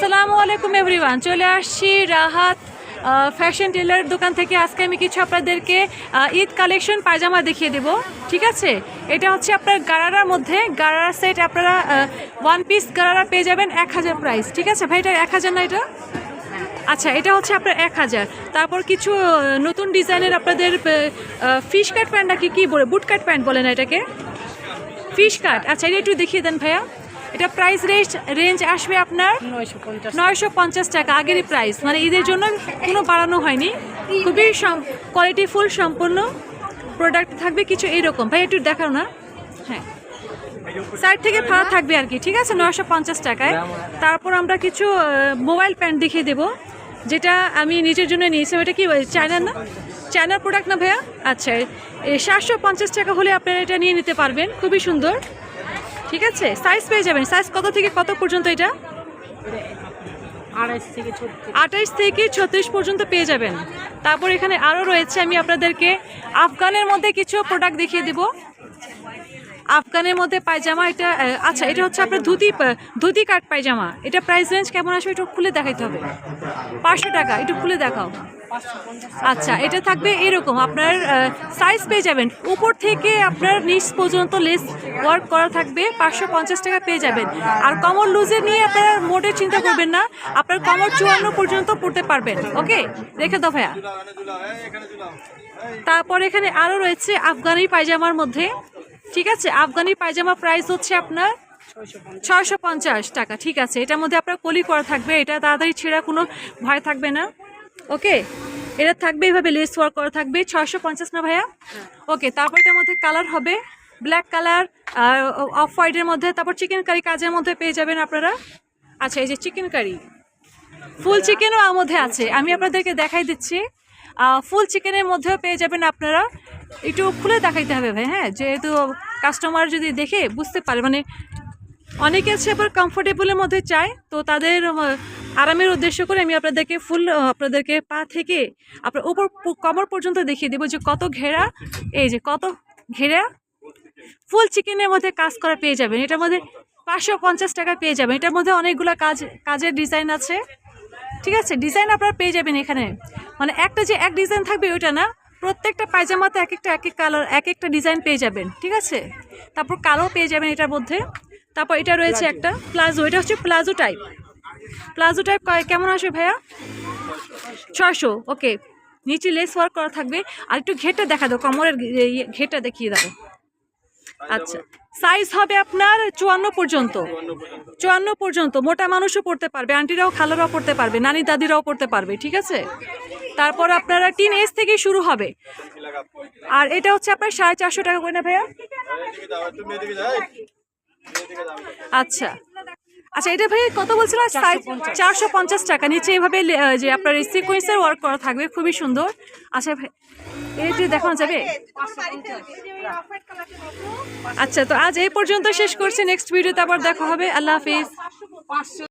আসসালামু আলাইকুম এভরিওয়ান চলে আসছি রাহাত ফ্যাশন টেলার দোকান থেকে। আজকে আমি কিছু আপনাদেরকে ঈদ কালেকশন পায়জামা দেখিয়ে দেব। ঠিক আছে? এটা হচ্ছে আপনার গারারার মধ্যে। গারারা সেট আপনারা ওয়ান পিস গারারা পেয়ে যাবেন এক হাজার প্রাইস ঠিক আছে? ভাই, এটা এক হাজার না এটা? আচ্ছা এটা হচ্ছে আপনার এক হাজার। তারপর কিছু নতুন ডিজাইনের আপনাদের ফিশ কাট প্যান্ট নাকি কী বলে? বুট কাট প্যান্ট বলে না এটাকে? ফিশ কাট আচ্ছা এটা একটু দেখিয়ে দেন ভাইয়া। এটা প্রাইস রেঞ্জ রেঞ্জ আসবে আপনার নয়শো পঞ্চাশ টাকা আগেরই প্রাইস মানে ঈদের জন্য কোনো বাড়ানো হয়নি। খুবই কোয়ালিটি ফুল সম্পূর্ণ প্রোডাক্ট থাকবে কিছু এরকম। ভাই একটু দেখাও না। হ্যাঁ। সাইড থেকে ভাড়া থাকবে আর কি ঠিক আছে? নয়শো পঞ্চাশ টাকায়। তারপর আমরা কিছু মোবাইল প্যান্ট দেখিয়ে দেবো। যেটা আমি নিজের জন্য নিয়েছিলাম এটা কি চায়নার না? চায়নার প্রোডাক্ট না ভাইয়া? আচ্ছা সাতশো পঞ্চাশ টাকা হলে আপনারা এটা নিয়ে নিতে পারবেন। খুবই সুন্দর। ঠিক আছে? সাইজ পেয়ে যাবেন। সাইজ কত থেকে কত পর্যন্ত এটা? আঠাইশ থেকে ছত্রিশ পর্যন্ত পেয়ে যাবেন। তারপর এখানে আরও রয়েছে আমি আপনাদেরকে আফগানের মধ্যে কিছু প্রোডাক্ট দেখিয়ে দেব। আফগানের মধ্যে পায়জামা এটা আচ্ছা এটা হচ্ছে আপনার ধুতি ধুতি কাট পায়জামা। এটা প্রাইস রেঞ্জ কেমন আসবে একটু খুলে দেখাইতে হবে। পাঁচশো টাকা একটু খুলে দেখাও। আচ্ছা এটা থাকবে এরকম, আপনার সাইজ পেয়ে যাবেন। উপর থেকে আপনার নিচ পর্যন্ত লেস ওয়ার্ক করা থাকবে, পাঁচশো পঞ্চাশ টাকা পেয়ে যাবেন। আর কমর লুজে নিয়ে আপনার মোটে চিন্তা করবেন না, আপনার কমর চুয়ান্ন পর্যন্ত পড়তে পারবেন ওকে রেখে দাও ভাইয়া। তারপর এখানে আরও রয়েছে আফগানি পায়জামার মধ্যে, ঠিক আছে? আফগানি পায়জামা প্রাইস হচ্ছে আপনার ছয়শো পঞ্চাশ টাকা, ঠিক আছে? এটার মধ্যে আপনার কলি করা থাকবে, এটা তাড়াতাড়ি ছেঁড়া কোনো ভয় থাকবে না। ওকে এটা থাকবে এভাবে লেস ওয়ার্ক করা থাকবে। ছয়শো পঞ্চাশ না ভাইয়া? ওকে তারপর এটার মধ্যে কালার হবে ব্ল্যাক কালার অফ হোয়াইটের মধ্যে তারপর চিকেন কারি কাজের মধ্যে পেয়ে যাবেন আপনারা। আচ্ছা এই যে চিকেন কারি ফুল চিকেনও আমার মধ্যে আছে। আমি আপনাদেরকে দেখাই দিচ্ছি। ফুল চিকেনের মধ্যেও পেয়ে যাবেন আপনারা। একটু খুলে দেখাইতে হবে ভাই হ্যাঁ? যেহেতু কাস্টমার যদি দেখে বুঝতে পারে মানে অনেকে আছে আবার কমফোর্টেবলের মধ্যে চায় তো তাদের আরামের উদ্দেশ্য করে আমি আপনাদেরকে ফুল আপনাদেরকে পা থেকে আপনার উপর কমর পর্যন্ত দেখিয়ে দেবো যে কত ঘেরা এই যে কত ঘেরা ফুল চিকেনের মধ্যে কাজ করা পেয়ে যাবেন। এটার মধ্যে পাঁচশো পঞ্চাশ টাকা পেয়ে যাবেন। এটার মধ্যে অনেকগুলো কাজ কাজের ডিজাইন আছে। ঠিক আছে? ডিজাইন আপনারা পেয়ে যাবেন এখানে। মানে একটা যে এক ডিজাইন থাকবে ওইটা না প্রত্যেকটা পায়জামাতে এক একটা এক এক কালার এক একটা ডিজাইন পেয়ে যাবেন। ঠিক আছে? তারপর কালো পেয়ে যাবেন এটার মধ্যে। তারপর এটা রয়েছে একটা প্লাজো এটা হচ্ছে প্লাজো টাইপ প্লাজো টাইপ কেমন আসবে ভাইয়া? ছয়শো ওকে। নিচে লেস ওয়ার্ক করা থাকবে। আর একটু ঘেরটা দেখা দাও কমরের ইয়ে, ঘেরটা দেখিয়ে দাও। আচ্ছা। সাইজ হবে আপনার চুয়ান্ন পর্যন্ত। চুয়ান্ন পর্যন্ত। মোটা মানুষও পড়তে পারবে আন্টিরাও খালারাও পড়তে পারবে নানি দাদিরাও পড়তে পারবে ঠিক আছে? তারপর আপনারা টিন এজ থেকে শুরু হবে। আর এটা হচ্ছে আপনার সাড়ে চারশো টাকা করে না ভাইয়া? আচ্ছা। আচ্ছা এটা ভাই কত বলছিল? চারশো পঞ্চাশ। টাকা। নিচে এইভাবে যে আপনার এই সিকোয়েন্সের ওয়ার্ক করা থাকবে খুবই সুন্দর। আচ্ছা ভাই এটি দেখানো যাবে? আচ্ছা তো আজ এই পর্যন্ত শেষ করছি। নেক্সট ভিডিওতে আবার দেখা হবে। আল্লাহ হাফিজ।